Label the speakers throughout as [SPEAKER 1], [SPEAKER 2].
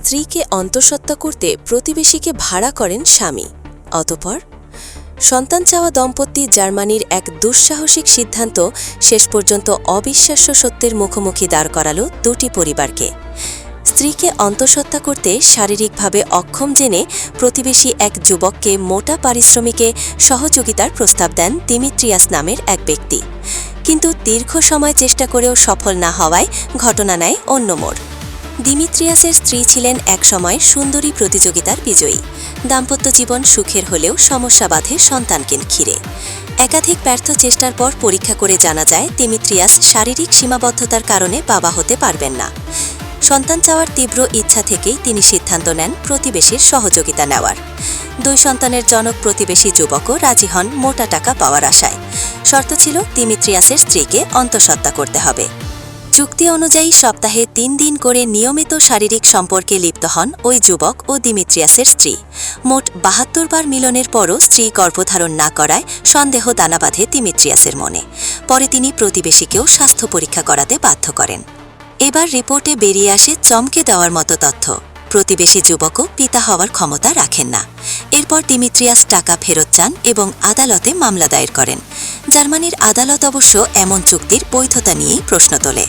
[SPEAKER 1] স্ত্রীকে অন্তঃসত্ত্বা করতে প্রতিবেশীকে ভাড়া করেন স্বামী। অতপর সন্তান চাওয়া দম্পতি জার্মানির এক দুঃসাহসিক সিদ্ধান্ত শেষ পর্যন্ত অবিশ্বাস্য সত্যের মুখোমুখি দাঁড় করালো দুটি পরিবারকে। স্ত্রীকে অন্তঃসত্ত্বা করতে শারীরিকভাবে অক্ষম জেনে প্রতিবেশী এক যুবককে মোটা পারিশ্রমিকে সহযোগিতার প্রস্তাব দেন দিমিত্রিয়াস নামের এক ব্যক্তি। কিন্তু দীর্ঘ সময় চেষ্টা করেও সফল না হওয়ায় ঘটনা নেয় অন্য মোড়। দিমিত্রিয়াসের স্ত্রী ছিলেন একসময় সুন্দরী প্রতিযোগিতার বিজয়ী। দাম্পত্য জীবন সুখের হলেও সমস্যা বাধে সন্তানকে ঘিরে। একাধিক ব্যর্থ চেষ্টার পর পরীক্ষা করে জানা যায়, দিমিত্রিয়াস শারীরিক সীমাবদ্ধতার কারণে বাবা হতে পারবেন না। সন্তান চাওয়ার তীব্র ইচ্ছা থেকেই তিনি সিদ্ধান্ত নেন প্রতিবেশীর সহযোগিতা নেওয়ার। দুই সন্তানের জনক প্রতিবেশী যুবকও রাজি হন মোটা টাকা পাওয়ার আশায়। শর্ত ছিল দিমিত্রিয়াসের স্ত্রীকে অন্তঃসত্ত্বা করতে হবে। চুক্তি অনুযায়ী সপ্তাহে তিন দিন করে নিয়মিত শারীরিক সম্পর্কে লিপ্ত হন ওই যুবক ও দিমিত্রিয়াসের স্ত্রী। মোট বাহাত্তর বার মিলনের পরও স্ত্রী গর্ভধারণ না করায় সন্দেহ দানা বাঁধে দিমিত্রিয়াসের মনে। পরে তিনি প্রতিবেশীকেও স্বাস্থ্য পরীক্ষা করাতে বাধ্য করেন। এবার রিপোর্টে বেরিয়ে আসে চমকে দেওয়ার মতো তথ্য। প্রতিবেশী যুবকও পিতা হওয়ার ক্ষমতা রাখেন না। এরপর দিমিত্রিয়াস টাকা ফেরত চান এবং আদালতে মামলা দায়ের করেন। জার্মানির আদালত অবশ্য এমন চুক্তির বৈধতা নিয়েই প্রশ্ন তোলে।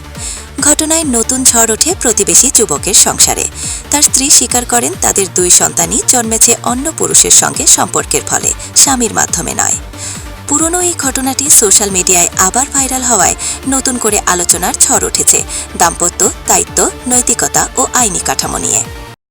[SPEAKER 1] ঘটনায় নতুন ঝড় ওঠে প্রতিবেশী যুবকের সংসারে। তার স্ত্রী স্বীকার করেন তাদের দুই সন্তানই জন্মেছে অন্য পুরুষের সঙ্গে সম্পর্কের ফলে, স্বামীর মাধ্যমে নয়। পুরনো এই ঘটনাটি সোশ্যাল মিডিয়ায় আবার ভাইরাল হওয়ায় নতুন করে আলোচনার ঝড় উঠেছে, দাম্পত্য, দায়িত্ব, নৈতিকতা ও আইনি কাঠামো নিয়ে।